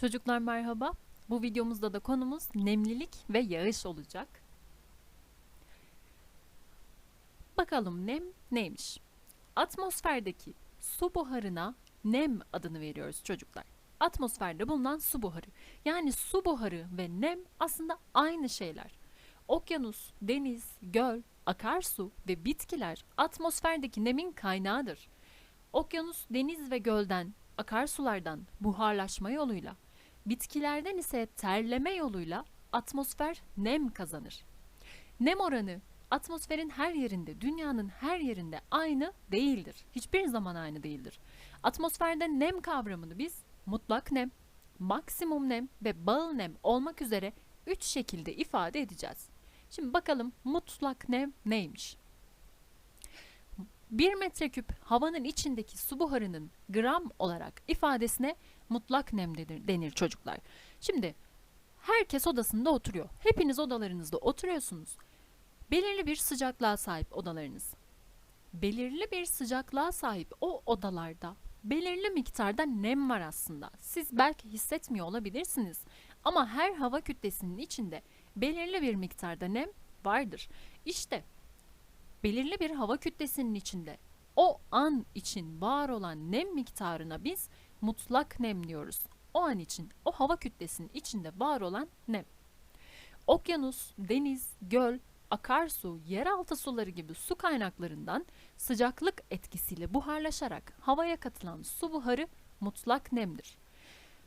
Çocuklar merhaba. Bu videomuzda da konumuz nemlilik ve yağış olacak. Bakalım nem neymiş? Atmosferdeki su buharına nem adını veriyoruz çocuklar. Atmosferde bulunan su buharı. Yani su buharı ve nem aslında aynı şeyler. Okyanus, deniz, göl, akarsu ve bitkiler atmosferdeki nemin kaynağıdır. Okyanus, deniz ve gölden, akarsulardan buharlaşma yoluyla, bitkilerden ise terleme yoluyla atmosfer nem kazanır. Nem oranı atmosferin her yerinde, dünyanın her yerinde aynı değildir. Hiçbir zaman aynı değildir. Atmosferde nem kavramını biz mutlak nem, maksimum nem ve bağıl nem olmak üzere üç şekilde ifade edeceğiz. Şimdi bakalım mutlak nem neymiş? 1 metreküp havanın içindeki su buharının gram olarak ifadesine mutlak nem denir, çocuklar. Şimdi herkes odasında oturuyor. Hepiniz odalarınızda oturuyorsunuz. Belirli bir sıcaklığa sahip odalarınız. Belirli bir sıcaklığa sahip o odalarda belirli miktarda nem var aslında. Siz belki hissetmiyor olabilirsiniz ama her hava kütlesinin içinde belirli bir miktarda nem vardır. İşte belirli bir hava kütlesinin içinde o an için var olan nem miktarına biz mutlak nem diyoruz. O an için o hava kütlesinin içinde var olan nem. Okyanus, deniz, göl, akarsu, yeraltı suları gibi su kaynaklarından sıcaklık etkisiyle buharlaşarak havaya katılan su buharı mutlak nemdir.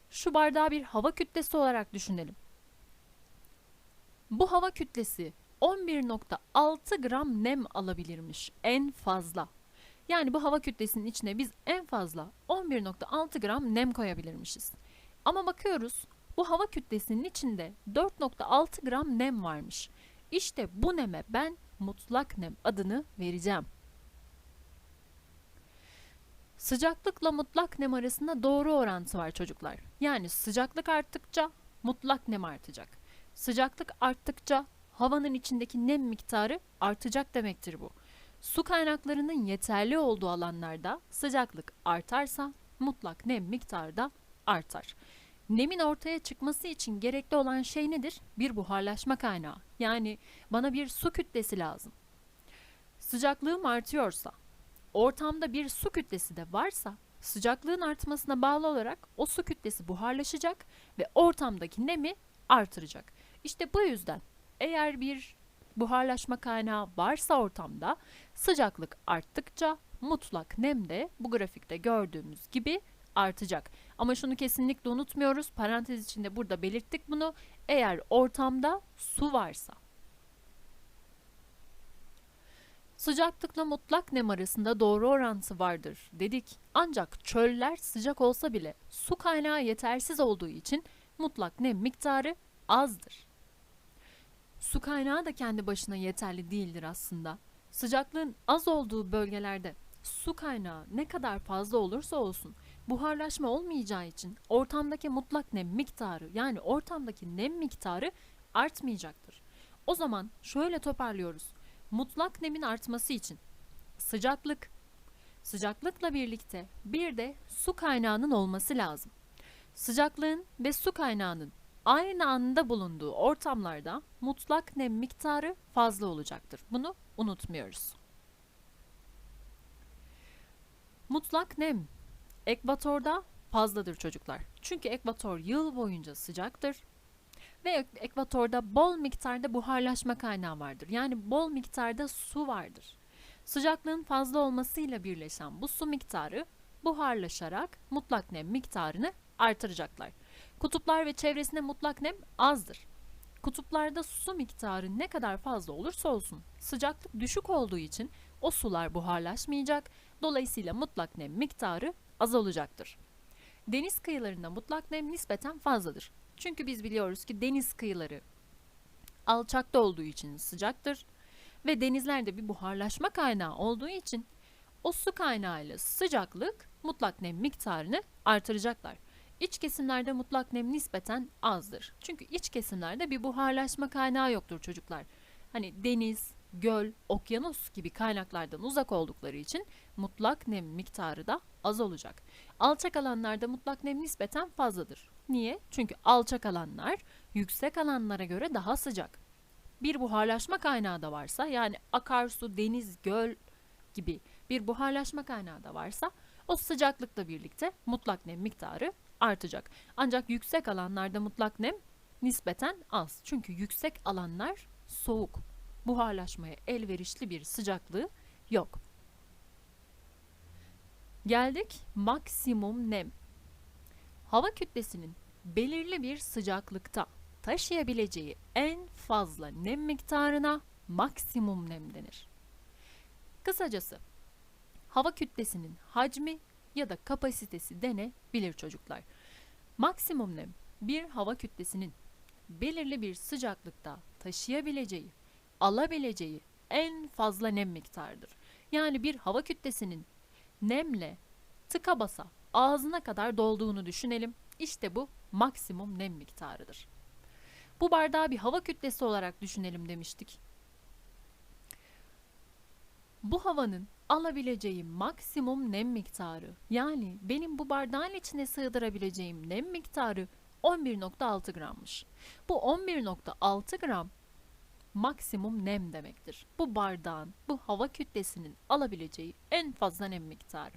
Şu bardağı bir hava kütlesi olarak düşünelim. Bu hava kütlesi 11.6 gram nem alabilirmiş en fazla. Yani bu hava kütlesinin içine biz en fazla 11.6 gram nem koyabilirmişiz. Ama bakıyoruz bu hava kütlesinin içinde 4.6 gram nem varmış. İşte bu neme ben mutlak nem adını vereceğim. Sıcaklıkla mutlak nem arasında doğru orantı var çocuklar. Yani sıcaklık arttıkça mutlak nem artacak. Sıcaklık arttıkça havanın içindeki nem miktarı artacak demektir bu. Su kaynaklarının yeterli olduğu alanlarda sıcaklık artarsa mutlak nem miktarı da artar. Nemin ortaya çıkması için gerekli olan şey nedir? Bir buharlaşma kaynağı. Yani bana bir su kütlesi lazım. Sıcaklığım artıyorsa, ortamda bir su kütlesi de varsa, sıcaklığın artmasına bağlı olarak o su kütlesi buharlaşacak ve ortamdaki nemi artıracak. İşte bu yüzden eğer bir buharlaşma kaynağı varsa ortamda sıcaklık arttıkça mutlak nem de bu grafikte gördüğümüz gibi artacak. Ama şunu kesinlikle unutmuyoruz. Parantez içinde burada belirttik bunu. Eğer ortamda su varsa. Sıcaklıkla mutlak nem arasında doğru orantı vardır dedik. Ancak çöller sıcak olsa bile su kaynağı yetersiz olduğu için mutlak nem miktarı azdır. Su kaynağı da kendi başına yeterli değildir aslında. Sıcaklığın az olduğu bölgelerde su kaynağı ne kadar fazla olursa olsun buharlaşma olmayacağı için ortamdaki mutlak nem miktarı yani ortamdaki nem miktarı artmayacaktır. O zaman şöyle toparlıyoruz. Mutlak nemin artması için sıcaklık, sıcaklıkla birlikte bir de su kaynağının olması lazım. Sıcaklığın ve su kaynağının aynı anda bulunduğu ortamlarda mutlak nem miktarı fazla olacaktır. Bunu unutmuyoruz. Mutlak nem ekvatorda fazladır çocuklar. Çünkü ekvator yıl boyunca sıcaktır ve ekvatorda bol miktarda buharlaşma kaynağı vardır. Yani bol miktarda su vardır. Sıcaklığın fazla olmasıyla birleşen bu su miktarı buharlaşarak mutlak nem miktarını artıracaklar. Kutuplar ve çevresinde mutlak nem azdır. Kutuplarda su miktarı ne kadar fazla olursa olsun sıcaklık düşük olduğu için o sular buharlaşmayacak. Dolayısıyla mutlak nem miktarı azalacaktır. Deniz kıyılarında mutlak nem nispeten fazladır. Çünkü biz biliyoruz ki deniz kıyıları alçakta olduğu için sıcaktır ve denizlerde bir buharlaşma kaynağı olduğu için o su kaynağıyla sıcaklık mutlak nem miktarını artıracaklar. İç kesimlerde mutlak nem nispeten azdır. Çünkü iç kesimlerde bir buharlaşma kaynağı yoktur çocuklar. Hani deniz, göl, okyanus gibi kaynaklardan uzak oldukları için mutlak nem miktarı da az olacak. Alçak alanlarda mutlak nem nispeten fazladır. Niye? Çünkü alçak alanlar yüksek alanlara göre daha sıcak. Bir buharlaşma kaynağı da varsa yani akarsu, deniz, göl gibi bir buharlaşma kaynağı da varsa o sıcaklıkla birlikte mutlak nem miktarı artacak. Ancak yüksek alanlarda mutlak nem nispeten az. Çünkü yüksek alanlar soğuk. Buharlaşmaya elverişli bir sıcaklığı yok. Geldik maksimum nem. Hava kütlesinin belirli bir sıcaklıkta taşıyabileceği en fazla nem miktarına maksimum nem denir. Kısacası hava kütlesinin hacmi ya da kapasitesi denebilir çocuklar. Maksimum nem bir hava kütlesinin belirli bir sıcaklıkta taşıyabileceği, alabileceği en fazla nem miktarıdır. Yani bir hava kütlesinin nemle tıka basa ağzına kadar dolduğunu düşünelim. İşte bu maksimum nem miktarıdır. Bu bardağı bir hava kütlesi olarak düşünelim demiştik. Bu havanın alabileceği maksimum nem miktarı yani benim bu bardağın içine sığdırabileceğim nem miktarı 11.6 grammış. Bu 11.6 gram maksimum nem demektir. Bu bardağın, bu hava kütlesinin alabileceği en fazla nem miktarı.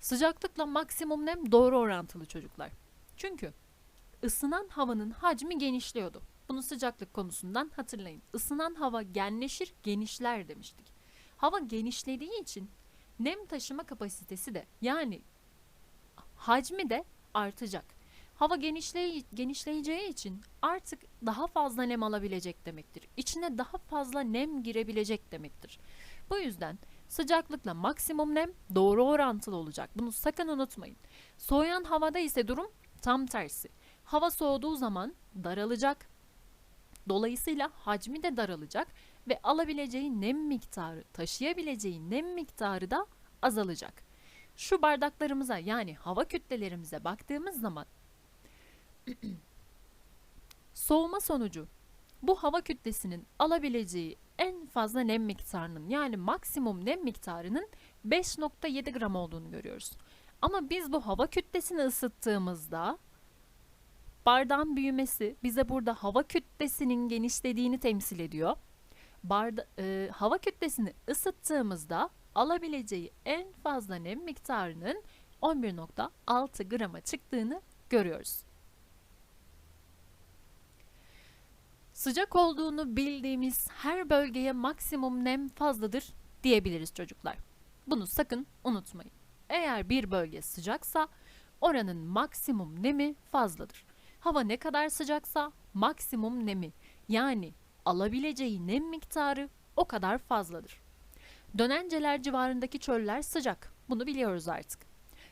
Sıcaklıkla maksimum nem doğru orantılı çocuklar. Çünkü ısınan havanın hacmi genişliyordu. Bunu sıcaklık konusundan hatırlayın. Isınan hava genleşir, genişler demiştik. Hava genişlediği için nem taşıma kapasitesi de yani hacmi de artacak. Hava genişley genişleyeceği için artık daha fazla nem alabilecek demektir. İçine daha fazla nem girebilecek demektir. Bu yüzden sıcaklıkla maksimum nem doğru orantılı olacak. Bunu sakın unutmayın. Soğuyan havada ise durum tam tersi. Hava soğuduğu zaman daralacak. Dolayısıyla hacmi de daralacak ve alabileceği nem miktarı, taşıyabileceği nem miktarı da azalacak. Şu bardaklarımıza yani hava kütlelerimize baktığımız zaman soğuma sonucu bu hava kütlesinin alabileceği en fazla nem miktarının yani maksimum nem miktarının 5.7 gram olduğunu görüyoruz. Ama biz bu hava kütlesini ısıttığımızda bardağın büyümesi bize burada hava kütlesinin genişlediğini temsil ediyor. Barda, e, hava kütlesini ısıttığımızda alabileceği en fazla nem miktarının 11.6 grama çıktığını görüyoruz. Sıcak olduğunu bildiğimiz her bölgeye maksimum nem fazladır diyebiliriz çocuklar. Bunu sakın unutmayın. Eğer bir bölge sıcaksa oranın maksimum nemi fazladır. Hava ne kadar sıcaksa maksimum nemi yani alabileceği nem miktarı o kadar fazladır. Dönenceler civarındaki çöller sıcak. Bunu biliyoruz artık.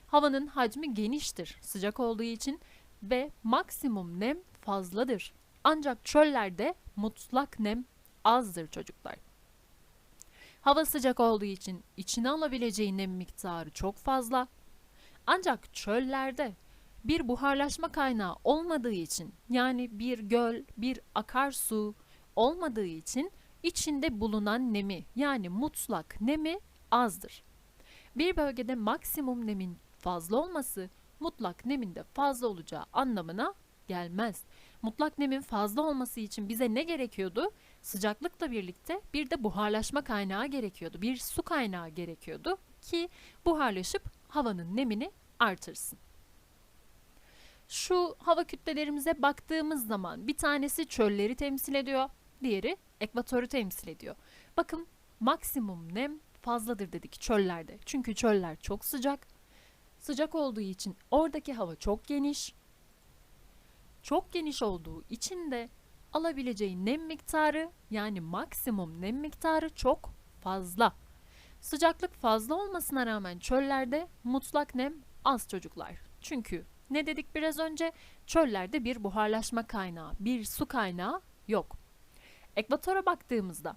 Havanın hacmi geniştir sıcak olduğu için ve maksimum nem fazladır. Ancak çöllerde mutlak nem azdır çocuklar. Hava sıcak olduğu için içine alabileceği nem miktarı çok fazla. Ancak çöllerde bir buharlaşma kaynağı olmadığı için yani bir göl, bir akarsu olmadığı için içinde bulunan nemi yani mutlak nemi azdır. Bir bölgede maksimum nemin fazla olması mutlak nemin de fazla olacağı anlamına gelmez. Mutlak nemin fazla olması için bize ne gerekiyordu? Sıcaklıkla birlikte bir de buharlaşma kaynağı gerekiyordu. Bir su kaynağı gerekiyordu ki buharlaşıp havanın nemini artırsın. Şu hava kütlelerimize baktığımız zaman bir tanesi çölleri temsil ediyor, diğeri ekvatoru temsil ediyor. Bakın maksimum nem fazladır dedik çöllerde. Çünkü çöller çok sıcak. Sıcak olduğu için oradaki hava çok geniş. Çok geniş olduğu için de alabileceği nem miktarı yani maksimum nem miktarı çok fazla. Sıcaklık fazla olmasına rağmen çöllerde mutlak nem az çocuklar. Çünkü ne dedik biraz önce? Çöllerde bir buharlaşma kaynağı, bir su kaynağı yok. Ekvatora baktığımızda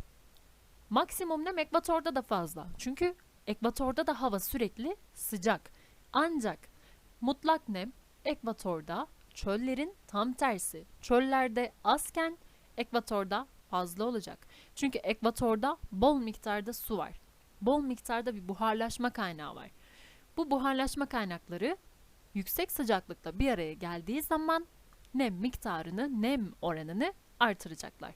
maksimum nem ekvatorda da fazla. Çünkü ekvatorda da hava sürekli sıcak. Ancak mutlak nem ekvatorda çöllerin tam tersi. Çöllerde azken ekvatorda fazla olacak. Çünkü ekvatorda bol miktarda su var. Bol miktarda bir buharlaşma kaynağı var. Bu buharlaşma kaynakları yüksek sıcaklıkla bir araya geldiği zaman nem miktarını, nem oranını artıracaklar.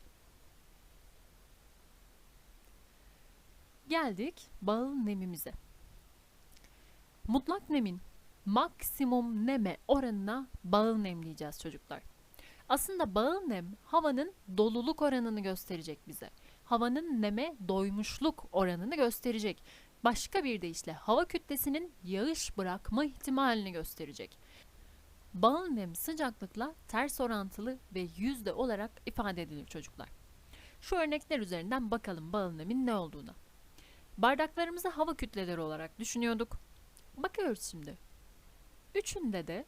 Geldik bağıl nemimize. Mutlak nemin maksimum neme oranına bağıl nem diyeceğiz çocuklar. Aslında bağıl nem havanın doluluk oranını gösterecek bize. Havanın neme doymuşluk oranını gösterecek. Başka bir deyişle hava kütlesinin yağış bırakma ihtimalini gösterecek. Bağıl nem sıcaklıkla ters orantılı ve yüzde olarak ifade edilir çocuklar. Şu örnekler üzerinden bakalım bağıl nemin ne olduğuna. Bardaklarımızı hava kütleleri olarak düşünüyorduk. Bakıyoruz şimdi. Üçünde de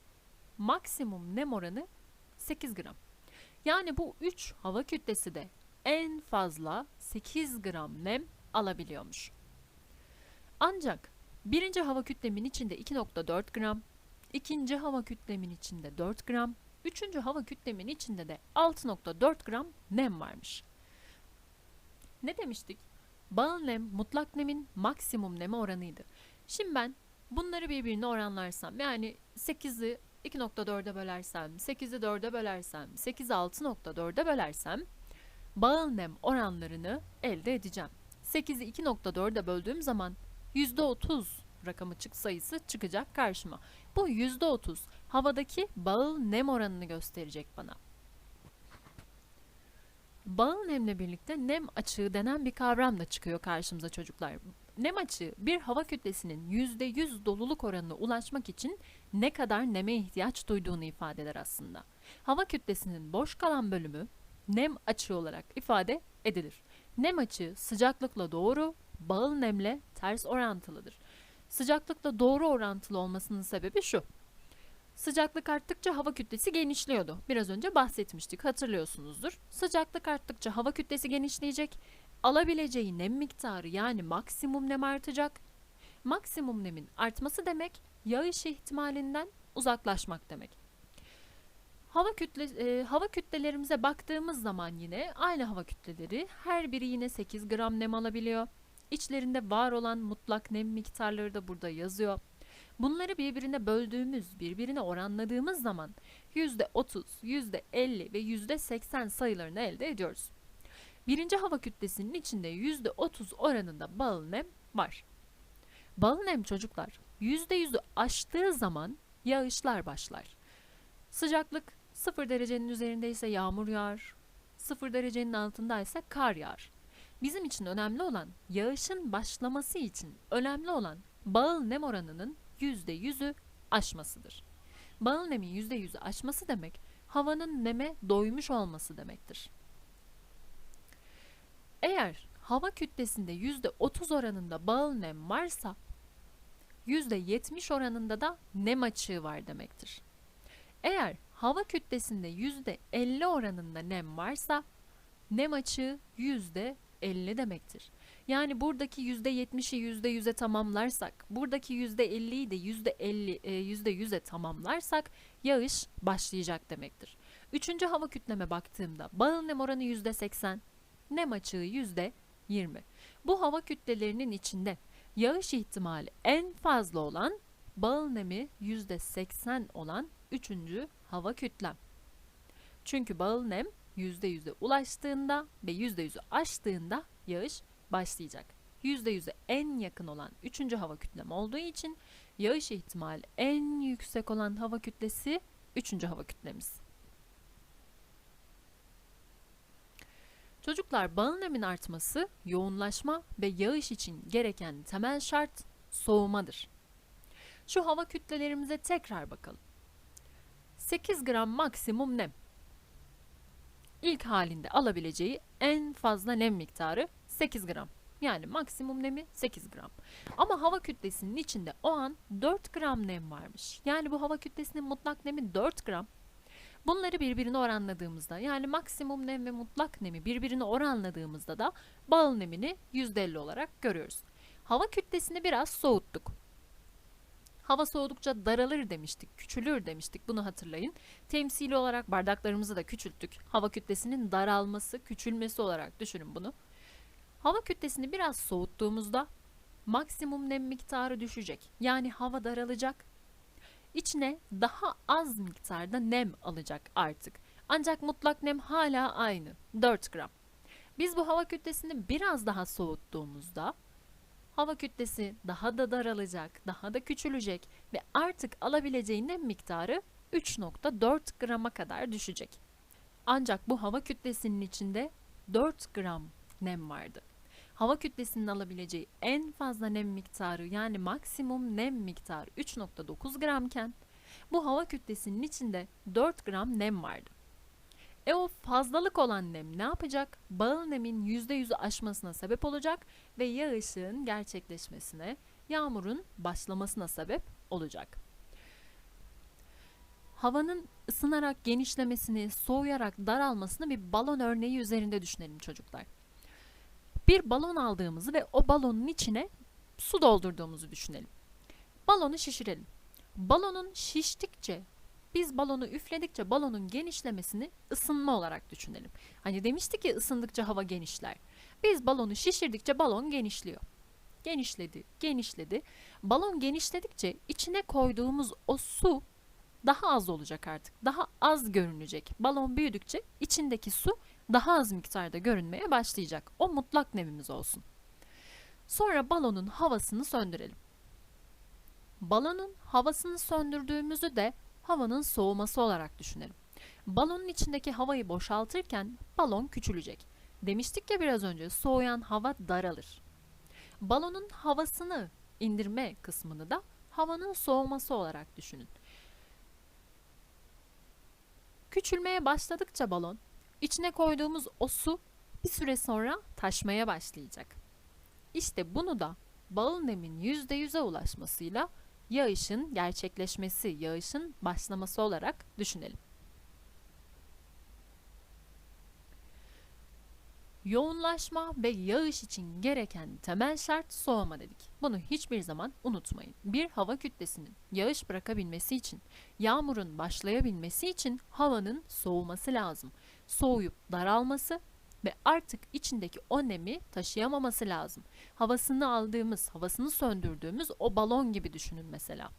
maksimum nem oranı 8 gram. Yani bu 3 hava kütlesi de en fazla 8 gram nem alabiliyormuş. Ancak birinci hava kütlemin içinde 2.4 gram, ikinci hava kütlemin içinde 4 gram, üçüncü hava kütlemin içinde de 6.4 gram nem varmış. Ne demiştik? Bağıl nem mutlak nemin maksimum neme oranıydı. Şimdi ben bunları birbirine oranlarsam yani 8'i 2.4'e bölersem, 8'i 4'e bölersem, 8'i 6.4'e bölersem bağıl nem oranlarını elde edeceğim. 8'i 2.4'e böldüğüm zaman %30 rakamı çık sayısı çıkacak karşıma. Bu %30 havadaki bağıl nem oranını gösterecek bana. Bağıl nemle birlikte nem açığı denen bir kavram da çıkıyor karşımıza çocuklar. Nem açığı bir hava kütlesinin %100 doluluk oranına ulaşmak için ne kadar neme ihtiyaç duyduğunu ifade eder aslında. Hava kütlesinin boş kalan bölümü nem açığı olarak ifade edilir. Nem açığı sıcaklıkla doğru, bağıl nemle ters orantılıdır. Sıcaklıkla doğru orantılı olmasının sebebi şu. Sıcaklık arttıkça hava kütlesi genişliyordu. Biraz önce bahsetmiştik hatırlıyorsunuzdur. Sıcaklık arttıkça hava kütlesi genişleyecek. Alabileceği nem miktarı yani maksimum nem artacak. Maksimum nemin artması demek yağış ihtimalinden uzaklaşmak demek. Hava kütle e, hava kütlelerimize baktığımız zaman yine aynı hava kütleleri her biri yine 8 gram nem alabiliyor. İçlerinde var olan mutlak nem miktarları da burada yazıyor. Bunları birbirine böldüğümüz, birbirine oranladığımız zaman %30, %50 ve %80 sayılarını elde ediyoruz. Birinci hava kütlesinin içinde %30 oranında bağıl nem var. Bağıl nem çocuklar %100'ü aştığı zaman yağışlar başlar. Sıcaklık 0 derecenin üzerindeyse yağmur yağar, 0 derecenin altındaysa kar yağar. Bizim için önemli olan yağışın başlaması için önemli olan bağıl nem oranının %100'ü aşmasıdır. Bağıl nemin %100'ü aşması demek havanın neme doymuş olması demektir. Eğer hava kütlesinde %30 oranında bağıl nem varsa %70 oranında da nem açığı var demektir. Eğer hava kütlesinde %50 oranında nem varsa nem açığı %50 demektir. Yani buradaki %70'i %100'e tamamlarsak, buradaki %50'yi de %50 %100'e tamamlarsak yağış başlayacak demektir. Üçüncü hava kütleme baktığımda bağıl nem oranı %80, nem açığı %20. Bu hava kütlelerinin içinde yağış ihtimali en fazla olan bağıl nemi %80 olan üçüncü hava kütlem. Çünkü bağıl nem %100'e ulaştığında ve %100'ü aştığında yağış başlayacak. %100'e en yakın olan üçüncü hava kütlem olduğu için yağış ihtimali en yüksek olan hava kütlesi üçüncü hava kütlemiz. Çocuklar bağın nemin artması, yoğunlaşma ve yağış için gereken temel şart soğumadır. Şu hava kütlelerimize tekrar bakalım. 8 gram maksimum nem. İlk halinde alabileceği en fazla nem miktarı 8 gram. Yani maksimum nemi 8 gram. Ama hava kütlesinin içinde o an 4 gram nem varmış. Yani bu hava kütlesinin mutlak nemi 4 gram. Bunları birbirine oranladığımızda yani maksimum nem ve mutlak nemi birbirine oranladığımızda da bağıl nemini %50 olarak görüyoruz. Hava kütlesini biraz soğuttuk. Hava soğudukça daralır demiştik, küçülür demiştik. Bunu hatırlayın. Temsili olarak bardaklarımızı da küçülttük. Hava kütlesinin daralması, küçülmesi olarak düşünün bunu. Hava kütlesini biraz soğuttuğumuzda maksimum nem miktarı düşecek. Yani hava daralacak. İçine daha az miktarda nem alacak artık. Ancak mutlak nem hala aynı 4 gram. Biz bu hava kütlesini biraz daha soğuttuğumuzda hava kütlesi daha da daralacak, daha da küçülecek ve artık alabileceği miktarı 3.4 grama kadar düşecek. Ancak bu hava kütlesinin içinde 4 gram nem vardı. Hava kütlesinin alabileceği en fazla nem miktarı yani maksimum nem miktarı 3.9 gramken bu hava kütlesinin içinde 4 gram nem vardı. E o fazlalık olan nem ne yapacak? Bağıl nemin %100'ü aşmasına sebep olacak ve yağışın gerçekleşmesine, yağmurun başlamasına sebep olacak. Havanın ısınarak genişlemesini, soğuyarak daralmasını bir balon örneği üzerinde düşünelim çocuklar. Bir balon aldığımızı ve o balonun içine su doldurduğumuzu düşünelim. Balonu şişirelim. Balonun şiştikçe biz balonu üfledikçe balonun genişlemesini ısınma olarak düşünelim. Hani demiştik ki ısındıkça hava genişler. Biz balonu şişirdikçe balon genişliyor. Genişledi, genişledi. Balon genişledikçe içine koyduğumuz o su daha az olacak artık. Daha az görünecek. Balon büyüdükçe içindeki su daha az miktarda görünmeye başlayacak. O mutlak nemimiz olsun. Sonra balonun havasını söndürelim. Balonun havasını söndürdüğümüzü de havanın soğuması olarak düşünelim. Balonun içindeki havayı boşaltırken balon küçülecek. Demiştik ya biraz önce soğuyan hava daralır. Balonun havasını indirme kısmını da havanın soğuması olarak düşünün. Küçülmeye başladıkça balon, içine koyduğumuz o su bir süre sonra taşmaya başlayacak. İşte bunu da bağıl nemin %100'e ulaşmasıyla yağışın gerçekleşmesi, yağışın başlaması olarak düşünelim. Yoğunlaşma ve yağış için gereken temel şart soğuma dedik. Bunu hiçbir zaman unutmayın. Bir hava kütlesinin yağış bırakabilmesi için, yağmurun başlayabilmesi için havanın soğuması lazım. Soğuyup daralması ve artık içindeki o nemi taşıyamaması lazım. Havasını aldığımız, havasını söndürdüğümüz o balon gibi düşünün mesela.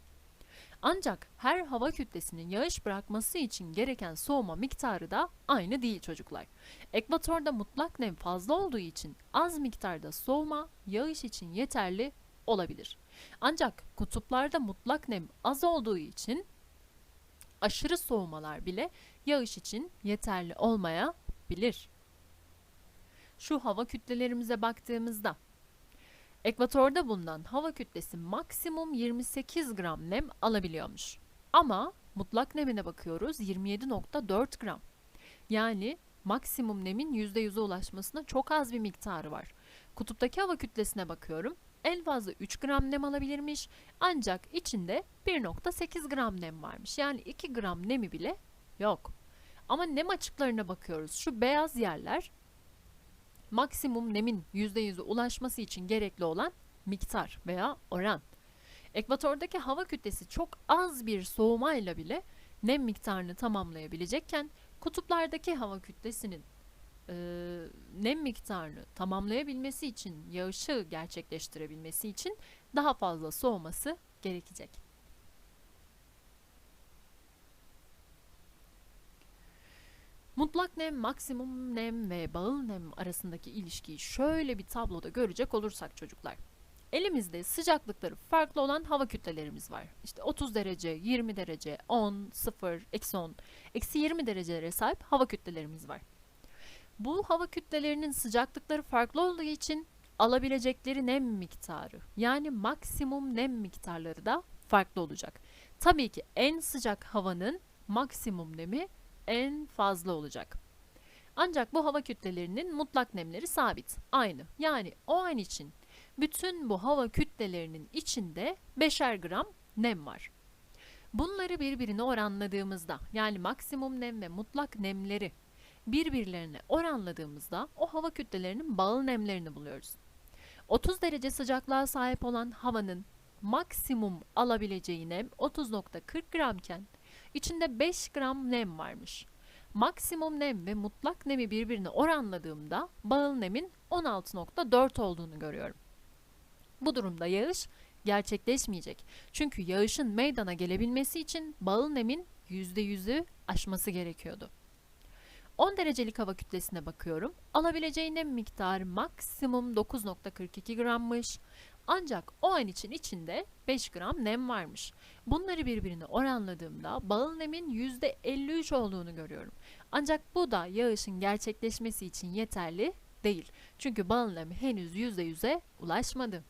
Ancak her hava kütlesinin yağış bırakması için gereken soğuma miktarı da aynı değil çocuklar. Ekvatorda mutlak nem fazla olduğu için az miktarda soğuma yağış için yeterli olabilir. Ancak kutuplarda mutlak nem az olduğu için aşırı soğumalar bile yağış için yeterli olmayabilir. Şu hava kütlelerimize baktığımızda Ekvatorda bulunan hava kütlesi maksimum 28 gram nem alabiliyormuş. Ama mutlak nemine bakıyoruz 27.4 gram. Yani maksimum nemin %100'e ulaşmasına çok az bir miktarı var. Kutuptaki hava kütlesine bakıyorum. En fazla 3 gram nem alabilirmiş ancak içinde 1.8 gram nem varmış. Yani 2 gram nemi bile yok. Ama nem açıklarına bakıyoruz. Şu beyaz yerler maksimum nemin %100'e ulaşması için gerekli olan miktar veya oran. Ekvatordaki hava kütlesi çok az bir soğumayla bile nem miktarını tamamlayabilecekken kutuplardaki hava kütlesinin e, nem miktarını tamamlayabilmesi için, yağışı gerçekleştirebilmesi için daha fazla soğuması gerekecek. Mutlak nem, maksimum nem ve bağıl nem arasındaki ilişkiyi şöyle bir tabloda görecek olursak çocuklar. Elimizde sıcaklıkları farklı olan hava kütlelerimiz var. İşte 30 derece, 20 derece, 10, 0, eksi 10, eksi 20 derecelere sahip hava kütlelerimiz var. Bu hava kütlelerinin sıcaklıkları farklı olduğu için alabilecekleri nem miktarı yani maksimum nem miktarları da farklı olacak. Tabii ki en sıcak havanın maksimum nemi en fazla olacak. Ancak bu hava kütlelerinin mutlak nemleri sabit, aynı. Yani o an için bütün bu hava kütlelerinin içinde 5'er gram nem var. Bunları birbirine oranladığımızda yani maksimum nem ve mutlak nemleri birbirlerine oranladığımızda o hava kütlelerinin bağıl nemlerini buluyoruz. 30 derece sıcaklığa sahip olan havanın maksimum alabileceği nem 30.40 gramken içinde 5 gram nem varmış. Maksimum nem ve mutlak nemi birbirine oranladığımda bağıl nemin 16.4 olduğunu görüyorum. Bu durumda yağış gerçekleşmeyecek. Çünkü yağışın meydana gelebilmesi için bağıl nemin %100'ü aşması gerekiyordu. 10 derecelik hava kütlesine bakıyorum. Alabileceği nem miktarı maksimum 9.42 grammış. Ancak o an için içinde 5 gram nem varmış. Bunları birbirine oranladığımda bağıl nemin %53 olduğunu görüyorum. Ancak bu da yağışın gerçekleşmesi için yeterli değil. Çünkü bağıl nem henüz %100'e ulaşmadı.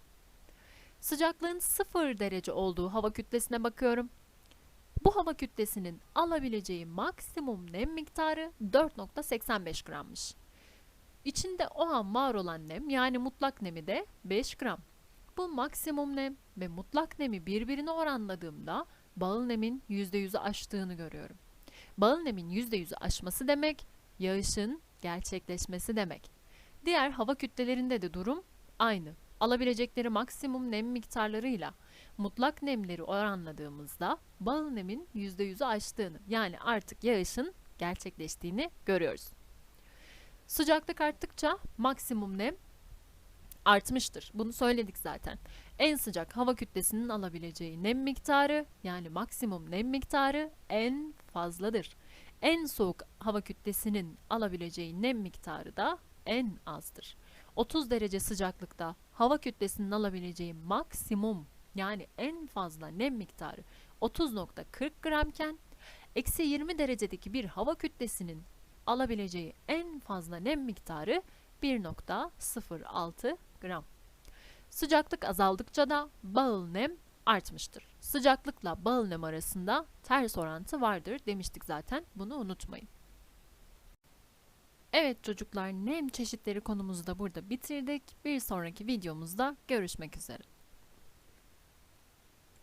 Sıcaklığın 0 derece olduğu hava kütlesine bakıyorum. Bu hava kütlesinin alabileceği maksimum nem miktarı 4.85 grammış. İçinde o an var olan nem yani mutlak nemi de 5 gram. Bu maksimum nem ve mutlak nemi birbirine oranladığımda bağıl nemin %100'ü aştığını görüyorum. Bağıl nemin %100'ü aşması demek yağışın gerçekleşmesi demek. Diğer hava kütlelerinde de durum aynı. Alabilecekleri maksimum nem miktarlarıyla mutlak nemleri oranladığımızda bağıl nemin %100'ü aştığını yani artık yağışın gerçekleştiğini görüyoruz. Sıcaklık arttıkça maksimum nem artmıştır. Bunu söyledik zaten. En sıcak hava kütlesinin alabileceği nem miktarı yani maksimum nem miktarı en fazladır. En soğuk hava kütlesinin alabileceği nem miktarı da en azdır. 30 derece sıcaklıkta hava kütlesinin alabileceği maksimum yani en fazla nem miktarı 30.40 gramken eksi 20 derecedeki bir hava kütlesinin alabileceği en fazla nem miktarı 1.06 gram. Sıcaklık azaldıkça da bağıl nem artmıştır. Sıcaklıkla bağıl nem arasında ters orantı vardır demiştik zaten bunu unutmayın. Evet çocuklar nem çeşitleri konumuzu da burada bitirdik. Bir sonraki videomuzda görüşmek üzere.